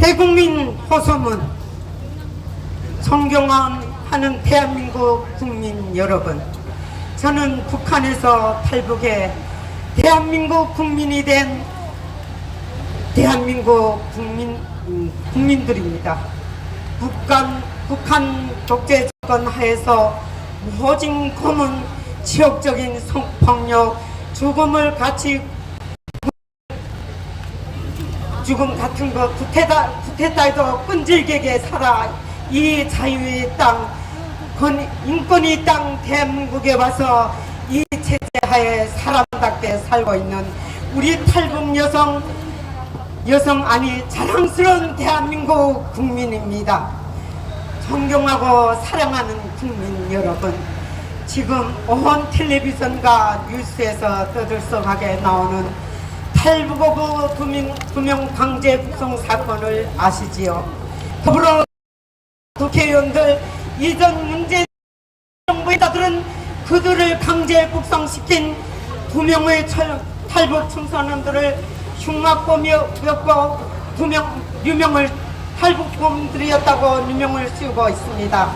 대국민 호소문 존경하는 대한민국 국민 여러분 저는 북한에서 탈북해 대한민국 국민이 된 대한민국 국민, 음, 국민들입니다. 북한, 북한 독재 정권 하에서 무호징 고문, 지역적인 성폭력, 죽음을 같이 죽음 같은 거 구태다 구태다에도 끈질기게 살아 이 자유의 땅 건, 인권의 땅 대한민국에 와서 이 체제하에 사람답게 살고 있는 우리 탈북 여성 여성 아니 자랑스러운 대한민국 국민입니다. 존경하고 사랑하는 국민 여러분 지금 온 텔레비전과 뉴스에서 떠들썩하게 나오는 탈북어부 두명, 두명 강제 국송 사건을 아시지요? 더불어 국회의원들 이전 문재 정부에다들은 그들을 강제 국송시킨 두 명의 철- 탈북 청소년들을 흉악범이었고 두 명 유명을 탈북범들이었다고 누명을 씌우고 있습니다.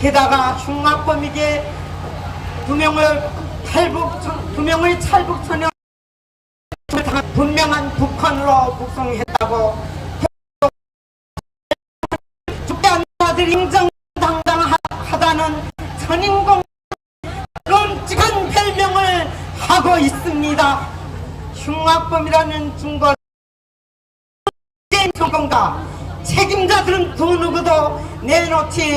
게다가 흉악범에게 두 명을 탈북 청- 두 명의 탈북 소년 분명한 북한으로 북송했다고 죽지 않는 아들이 인정당당하다는 선인공 끔찍한 별명을 하고 있습니다. 흉악범이라는 중거 정권과 책임자들은 그 누구도 내놓지